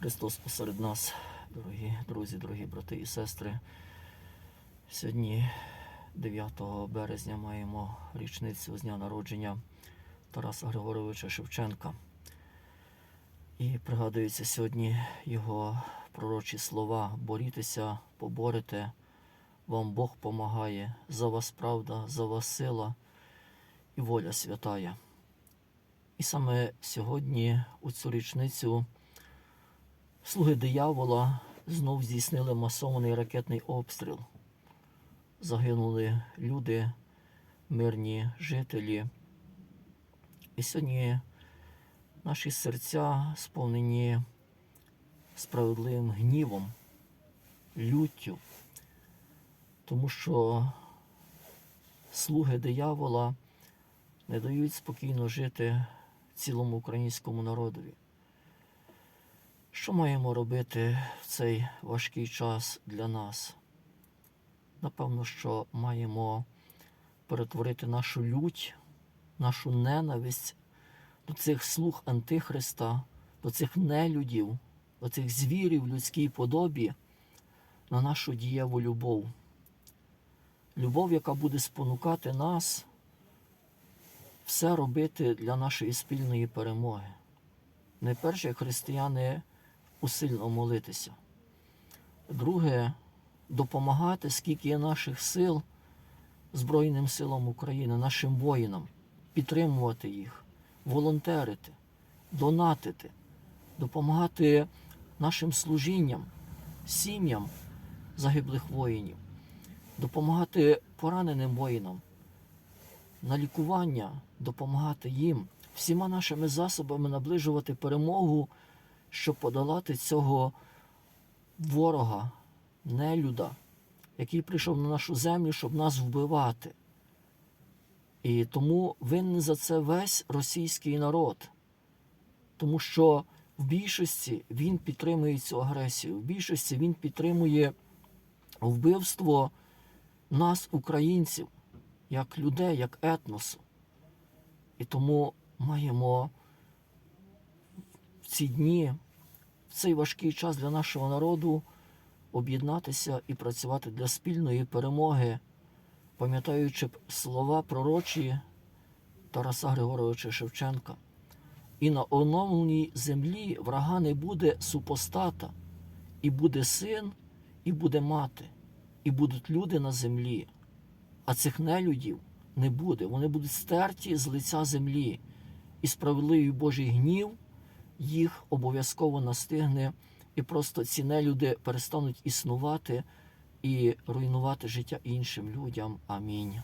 Христос посеред нас, дорогі друзі, дорогі брати і сестри. Сьогодні, 9 березня, маємо річницю з дня народження Тараса Григоровича Шевченка. І пригадуються сьогодні його пророчі слова: борітеся, поборете, вам Бог помагає, за вас правда, за вас сила і воля святая. І саме сьогодні, у цю річницю, слуги диявола знов здійснили масований ракетний обстріл. Загинули люди, мирні жителі. І сьогодні наші серця сповнені справедливим гнівом, люттю, тому що слуги диявола не дають спокійно жити цілому українському народові. Що маємо робити в цей важкий час для нас? Напевно, що маємо перетворити нашу лють, нашу ненависть до цих слуг Антихриста, до цих нелюдів, до цих звірів в людській подобі на нашу дієву любов. Любов, яка буде спонукати нас все робити для нашої спільної перемоги. Найперше, християни усильно молитися. Друге, допомагати, скільки є наших сил Збройним силам України, нашим воїнам, підтримувати їх, волонтерити, донатити, допомагати нашим служінням, сім'ям загиблих воїнів, допомагати пораненим воїнам, на лікування, допомагати їм, всіма нашими засобами наближувати перемогу, щоб подолати цього ворога, нелюда, який прийшов на нашу землю, щоб нас вбивати. І тому винен за це весь російський народ, тому що в більшості він підтримує цю агресію, в більшості він підтримує вбивство нас, українців, як людей, як етносу. І тому маємо в ці дні, цей важкий час для нашого народу об'єднатися і працювати для спільної перемоги, пам'ятаючи слова пророчі Тараса Григоровича Шевченка. І на оновленій землі врага не буде супостата, і буде син, і буде мати, і будуть люди на землі. А цих нелюдів не буде. Вони будуть стерті з лиця землі, і справедливий Божий гнів їх обов'язково настигне, і просто ці нелюди перестануть існувати і руйнувати життя іншим людям. Амінь.